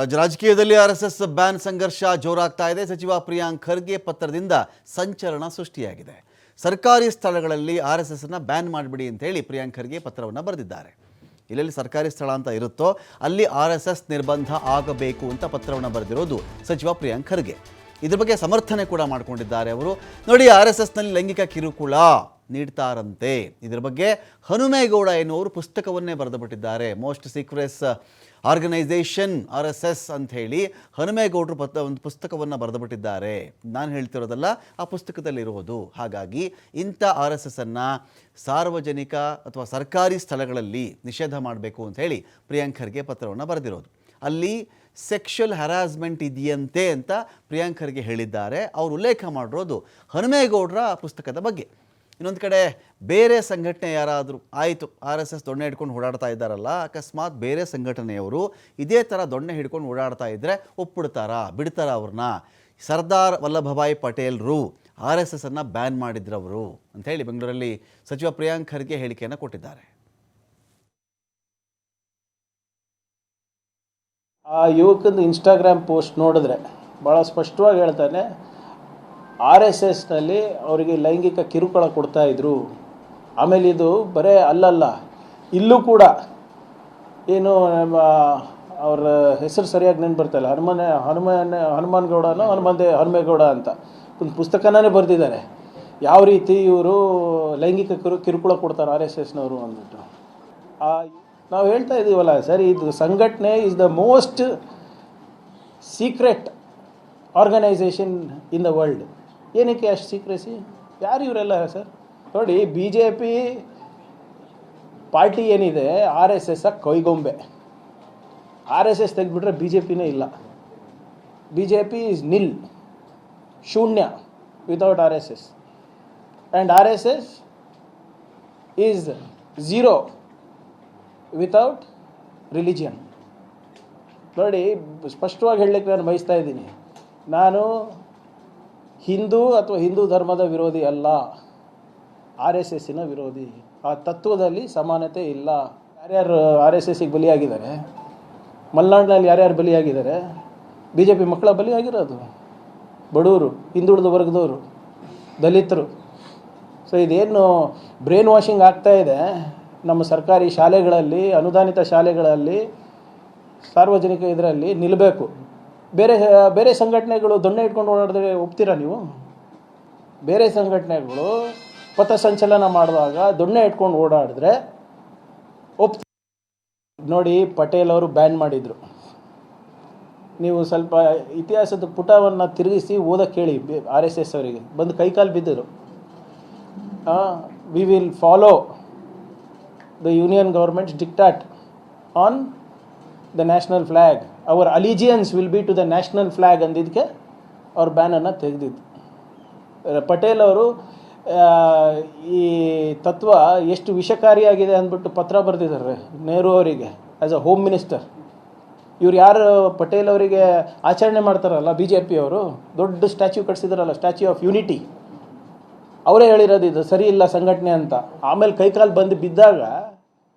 ರಾಜ್ಯ ರಾಜಕೀಯದಲ್ಲಿ R S S ban ಸಂಘರ್ಷ ಜೋರಾಗ್ತಾ ಇದೆ. ಸಚಿವ ಪ್ರಿಯಾಂಕ್ ಖರ್ಗೆ ಪತ್ರದಿಂದ ಸಂಚಲನ ಸೃಷ್ಟಿಯಾಗಿದೆ. ಸರ್ಕಾರಿ ಸ್ಥಳಗಳಲ್ಲಿ ಆರ್ ಎಸ್ ಬ್ಯಾನ್ ಮಾಡಿಬಿಡಿ ಅಂತ ಹೇಳಿ ಪ್ರಿಯಾಂಕ್ ಖರ್ಗೆ ಪತ್ರವನ್ನು ಬರೆದಿದ್ದಾರೆ. ಇಲ್ಲೆಲ್ಲಿ ಸರ್ಕಾರಿ ಸ್ಥಳ ಅಂತ ಇರುತ್ತೋ ಅಲ್ಲಿ ಆರ್ ನಿರ್ಬಂಧ ಆಗಬೇಕು ಅಂತ ಪತ್ರವನ್ನು ಬರೆದಿರೋದು ಸಚಿವ ಪ್ರಿಯಾಂಕ್ ಖರ್ಗೆ. ಇದ್ರ ಬಗ್ಗೆ ಸಮರ್ಥನೆ ಕೂಡ ಮಾಡಿಕೊಂಡಿದ್ದಾರೆ ಅವರು. ನೋಡಿ, ಆರ್ ಎಸ್ ಲೈಂಗಿಕ ಕಿರುಕುಳ. ನೀಡ್ತಾರಂತೆ. ಇದರ ಬಗ್ಗೆ ಹನುಮೇಗೌಡ ಎನ್ನುವರು ಪುಸ್ತಕವನ್ನೇ ಬರೆದು ಬಿಟ್ಟಿದ್ದಾರೆ most secret organisation R S S ಅಂತ ಹೇಳಿ ಹನುಮೇಗೌಡರು ಪತ್ರ ಒಂದು ಪುಸ್ತಕವನ್ನು ಬರೆದು ಬಿಟ್ಟಿದ್ದಾರೆ ನಾನು ಹೇಳ್ತಿರೋದಲ್ಲ, ಆ ಪುಸ್ತಕದಲ್ಲಿ ಇರುವುದು ಹಾಗಾಗಿ ಇಂಥ ಆರ್ ಎಸ್ ಎಸ್ ಅನ್ನು ಸಾರ್ವಜನಿಕ ಅಥವಾ ಸರ್ಕಾರಿ ಸ್ಥಳಗಳಲ್ಲಿ ನಿಷೇಧ ಮಾಡಬೇಕು ಅಂತ ಹೇಳಿ ಪ್ರಿಯಾಂಕರ್ಗೆ ಪತ್ರವನ್ನು ಬರೆದಿರೋದು. ಅಲ್ಲಿ ಸೆಕ್ಷುಯಲ್ ಹರಾಸ್ಮೆಂಟ್ ಇದೆಯಂತೆ ಅಂತ ಪ್ರಿಯಾಂಕರ್ಗೆ ಹೇಳಿದ್ದಾರೆ. ಅವರು ಉಲ್ಲೇಖ ಮಾಡಿರೋದು ಹನುಮೇಗೌಡರ ಪುಸ್ತಕದ ಬಗ್ಗೆ. ಇನ್ನೊಂದು ಕಡೆ ಬೇರೆ ಸಂಘಟನೆ ಯಾರಾದರೂ ಆಯಿತು, ಆರ್ ಎಸ್ ಎಸ್ ದೊಣ್ಣೆ ಹಿಡ್ಕೊಂಡು ಓಡಾಡ್ತಾ ಇದ್ದಾರಲ್ಲ, ಅಕಸ್ಮಾತ್ ಬೇರೆ ಸಂಘಟನೆಯವರು ಇದೇ ಥರ ದೊಣ್ಣೆ ಹಿಡ್ಕೊಂಡು ಓಡಾಡ್ತಾ ಇದ್ದರೆ ಒಪ್ಪಿಡ್ತಾರಾ ಬಿಡ್ತಾರಾ ಅವ್ರನ್ನ? ಸರ್ದಾರ್ ವಲ್ಲಭಭಾಯ್ ಪಟೇಲ್ರು ಆರ್ ಎಸ್ ಎಸ್ಸನ್ನು ಬ್ಯಾನ್ ಮಾಡಿದ್ರವರು ಅಂಥೇಳಿ ಬೆಂಗಳೂರಲ್ಲಿ ಸಚಿವ ಪ್ರಿಯಾಂಕ್ ಖರ್ಗೆ ಹೇಳಿಕೆಯನ್ನು ಕೊಟ್ಟಿದ್ದಾರೆ. ಆ ಯುವಕನ ಇನ್ಸ್ಟಾಗ್ರಾಮ್ ಪೋಸ್ಟ್ ನೋಡಿದ್ರೆ ಭಾಳ ಸ್ಪಷ್ಟವಾಗಿ ಹೇಳ್ತಾನೆ ಆರ್ ಎಸ್ ಎಸ್ನಲ್ಲಿ ಅವರಿಗೆ ಲೈಂಗಿಕ ಕಿರುಕುಳ ಕೊಡ್ತಾ ಇದ್ರು. ಆಮೇಲೆ ಇದು ಬರೇ ಅಲ್ಲಲ್ಲ, ಇಲ್ಲೂ ಕೂಡ ಏನು ನಮ್ಮ ಅವ್ರ ಹೆಸರು ಸರಿಯಾಗಿ ನೆನ್ಪು ಬರ್ತಾಯಿಲ್ಲ ಹನುಮಾನ ಹನುಮನ್, ಹನುಮಾನ್ ಗೌಡನೋ ಹನುಮಂತೆ, ಹನುಮೇಗೌಡ ಅಂತ. ಒಂದು ಪುಸ್ತಕನೇ ಬರೆದಿದ್ದಾರೆ. ಯಾವ ರೀತಿ ಇವರು ಲೈಂಗಿಕ ಕಿರು, ಕಿರುಕುಳ ಕೊಡ್ತಾರೆ ಆರ್ ಎಸ್ ಎಸ್ನವರು ಅಂದ್ಬಿಟ್ಟು. ನಾವು ಹೇಳ್ತಾ ಇದ್ದೀವಲ್ಲ ಸರ್, ಇದು ಸಂಘಟನೆ is the most secret organisation in the world ಏನಕ್ಕೆ ಅಷ್ಟು ಸೀಕ್ರೆಸಿ ಯಾರು ಇವರೆಲ್ಲ ಸರ್ ನೋಡಿ ಬಿ ಜೆ ಪಿ ಪಾರ್ಟಿ ಏನಿದೆ ಆರ್ ಎಸ್ ಎಸ್ ಕೈಗೊಂಬೆ. ಆರ್ ಎಸ್ ಎಸ್ ತೆಗೆದ್ಬಿಟ್ರೆ ಬಿ ಜೆ ಪಿನೇ ಇಲ್ಲ. B J P is nil ಶೂನ್ಯ without R S S and R S S is zero without religion ನೋಡಿ, ಸ್ಪಷ್ಟವಾಗಿ ಹೇಳಲಿಕ್ಕೆ ನಾನು ಬಯಸ್ತಾ ಇದ್ದೀನಿ. ನಾನು ಹಿಂದೂ ಅಥವಾ ಹಿಂದೂ ಧರ್ಮದ ವಿರೋಧಿ ಅಲ್ಲ. ಆರ್ ಎಸ್ ಎಸ್ಸಿನ ವಿರೋಧಿ. ಆ ತತ್ವದಲ್ಲಿ ಸಮಾನತೆ ಇಲ್ಲ. ಯಾರ್ಯಾರು ಆರ್ ಎಸ್ ಎಸ್ಸಿಗೆ ಬಲಿಯಾಗಿದ್ದಾರೆ? ಮಲೆನಾಡಿನಲ್ಲಿ ಯಾರ್ಯಾರು ಬಲಿಯಾಗಿದ್ದಾರೆ? ಬಿ ಜೆ ಪಿ ಮಕ್ಕಳ ಬಲಿಯಾಗಿರೋದು? ಬಡವರು ಹಿಂದುಳಿದ ವರ್ಗದವರು, ದಲಿತರು. ಸೊ ಇದೇನು ಬ್ರೈನ್ ವಾಷಿಂಗ್ ಆಗ್ತಾ ಇದೆ? ನಮ್ಮ ಸರ್ಕಾರಿ ಶಾಲೆಗಳಲ್ಲಿ, ಅನುದಾನಿತ ಶಾಲೆಗಳಲ್ಲಿ ಸಾರ್ವಜನಿಕ ಇದರಲ್ಲಿ ನಿಲ್ಲಬೇಕು ಬೇರೆ ಬೇರೆ ಸಂಘಟನೆಗಳು ದೊಣ್ಣೆ ಇಟ್ಕೊಂಡು ಓಡಾಡಿದ್ರೆ ಒಪ್ತೀರಾ ನೀವು? ಬೇರೆ ಸಂಘಟನೆಗಳು ಪಥಸಂಚಲನ ಮಾಡುವಾಗ ದೊಣ್ಣೆ ಇಟ್ಕೊಂಡು ಓಡಾಡಿದ್ರೆ ಒಪ್ತಿ ನೋಡಿ ಪಟೇಲ್ ಅವರು ಬ್ಯಾನ್ ಮಾಡಿದರು. ನೀವು ಸ್ವಲ್ಪ ಇತಿಹಾಸದ ಪುಟವನ್ನು ತಿರುಗಿಸಿ ಓದಕ್ಕೆ ಹೇಳಿ ಆರ್ ಎಸ್ ಎಸ್ ಅವರಿಗೆ. ಬಂದು ಕೈಕಾಲು ಬಿದ್ದರು. We will follow the union government diktat on the national flag our allegiance will be to the national flag ಅಂದಿದ್ದಕ್ಕೆ ಅವ್ರ ಬ್ಯಾನನ್ನು ತೆಗೆದಿದ್ದು. ಪಟೇಲ್ ಅವರು ಈ ತತ್ವ ಎಷ್ಟು ವಿಷಕಾರಿಯಾಗಿದೆ ಅಂದ್ಬಿಟ್ಟು ಪತ್ರ ಬರೆದಿದ್ದಾರೆ ನೆಹರು ಅವರಿಗೆ ಆ್ಯಸ್ ಅ ಹೋಮ್ ಮಿನಿಸ್ಟರ್ ಇವ್ರು ಯಾರು ಪಟೇಲ್ ಅವರಿಗೆ ಆಚರಣೆ ಮಾಡ್ತಾರಲ್ಲ ಬಿ ಜೆ ಪಿಯವರು ದೊಡ್ಡ ಸ್ಟ್ಯಾಚ್ಯೂ ಕಟ್ಸಿದಾರಲ್ಲ ಸ್ಟ್ಯಾಚ್ಯೂ ಆಫ್ ಯೂನಿಟಿ ಅವರೇ ಹೇಳಿರೋದು ಇದು, ಸರಿ ಇಲ್ಲ ಸಂಘಟನೆ ಅಂತ. ಆಮೇಲೆ ಕೈಕಾಲು ಬಂದು ಬಿದ್ದಾಗ